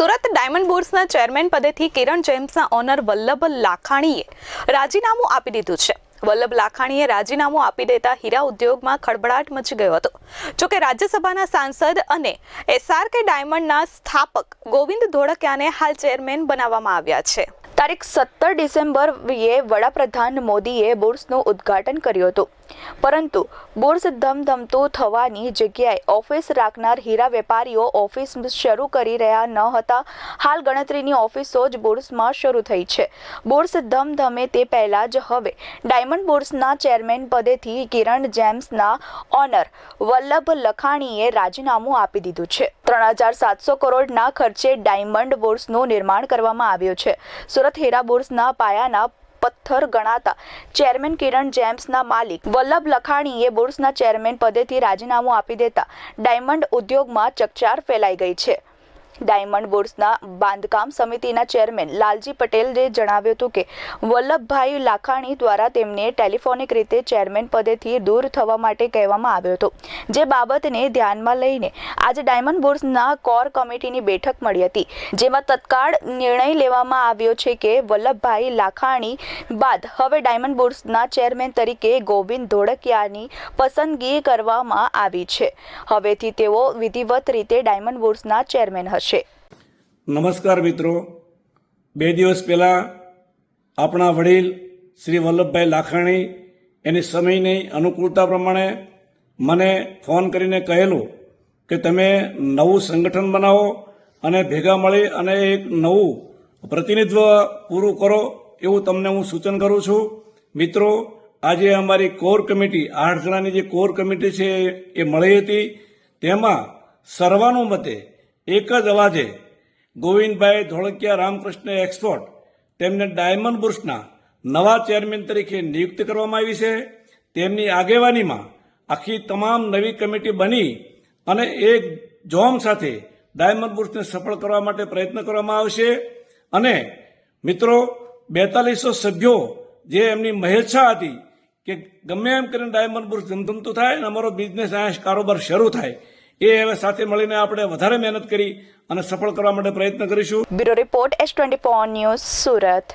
Surat diamond બોર્ડ્સના chairman પદેથી કિરણ જેમ્સના honour Vallabh લાખાણીએ રાજીનામું આપી દીધું છે. વલ્લભ લાખાણીએ રાજીનામું આપી દેતા હીરા ઉદ્યોગમાં ખળભળાટ મચી ગયો હતો. જોકે રાજ્યસભાના સાંસદ અને એસઆરકે ડાયમંડના સ્થાપક ગોવિંદ ધોળકિયાને હાલ ચેરમેન બનાવવામાં આવ્યા છે. તારીખ સત્તર ડિસેમ્બરએ વડાપ્રધાન મોદીએ બુર્સનું ઉદ્ઘાટન કર્યું હતું. પરંતુ બુર્સ ધમધમતું થવાની જગ્યાએ ઓફિસ રાખનાર હીરા વેપારીઓ ઓફિસ શરૂ કરી રહ્યા ન હતા. હાલ ગણતરીની ઓફિસો જ બુર્સમાં શરૂ થઈ છે. બુર્સ ધમધમે તે પહેલાં જ હવે ડાયમંડ બુર્સના ચેરમેન પદેથી કિરણ જેમ્સના ઓનર વલ્લભ લખાણીએ રાજીનામું આપી દીધું છે. ત્રણ હજાર સાતસો કરોડના ખર્ચે ડાયમંડ બોર્સનું નિર્માણ કરવામાં આવ્યું છે. સુરત હીરા બુર્સના પાયાના પથ્થર ગણાતા. ચેરમેન કિરણ જેમ્સના માલિક વલ્લભ લખાણીએ બુર્સના ચેરમેન પદેથી રાજીનામું આપી દેતા. ડાયમંડ ઉદ્યોગમાં ચકચાર ફેલાઈ ગઈ છે. ડાયમંડ બોર્ડ્સના બાંધકામ સમિતિના ચેરમેન લાલજી પટેલે જણાવ્યું હતું કે વલ્લભભાઈ લાખાણી દ્વારા તેમને ટેલિફોનિક રીતે ચેરમેન પદેથી દૂર થવા માટે કહેવામાં આવ્યો હતો. જે બાબતને ધ્યાનમાં લઈને આજે ડાયમંડ બોર્ડ્સના કોર કમિટીની બેઠક મળી હતી, જેમાં તત્કાળ નિર્ણય લેવામાં આવ્યો છે કે વલ્લભભાઈ લાખાણી બાદ હવે ડાયમંડ બુર્સના ચેરમેન તરીકે ગોવિંદ ધોળકિયાની પસંદગી કરવામાં આવી છે. હવેથી તેઓ વિધિવત રીતે ડાયમંડ બુર્સના ચેરમેન હશે. નમસ્કાર મિત્રો. બે દિવસ પહેલાં આપણા વડીલ શ્રી વલ્લભભાઈ લાખાણી એની સમયની અનુકૂળતા પ્રમાણે મને ફોન કરીને કહેલું કે તમે નવું સંગઠન બનાવો અને ભેગા મળી અને એક નવું પ્રતિનિધિત્વ પૂરું કરો એવું તમને હું સૂચન કરું છું. મિત્રો, આજે અમારી કોર કમિટી, આઠ જણાની જે કોર કમિટી છે એ મળી હતી. તેમાં સર્વાનુમતે એક જ અવાજે ગોવિંદભાઈ ધોળકિયા રામકૃષ્ણ એક્સપોર્ટ તેમને ડાયમંડ બુર્સના નવા ચેરમેન તરીકે નિયુક્ત કરવામાં આવી છે. તેમની આગેવાનીમાં આખી તમામ નવી કમિટી બની અને એક જોમ સાથે ડાયમંડ બુર્સને સફળ કરવા માટે પ્રયત્ન કરવામાં આવશે. અને મિત્રો, બેતાલીસો સભ્યો જે એમની મહેચ્છા હતી કે ગમે એમ કરીને ડાયમંડ બુર્સ ધમધમતું થાય અને અમારો બિઝનેસ અહીંયા કારોબાર શરૂ થાય એ હવે સાથે મળીને આપણે વધારે મહેનત કરી અને સફળ કરવા માટે પ્રયત્ન કરીશું. Bureau report S twenty news Surat.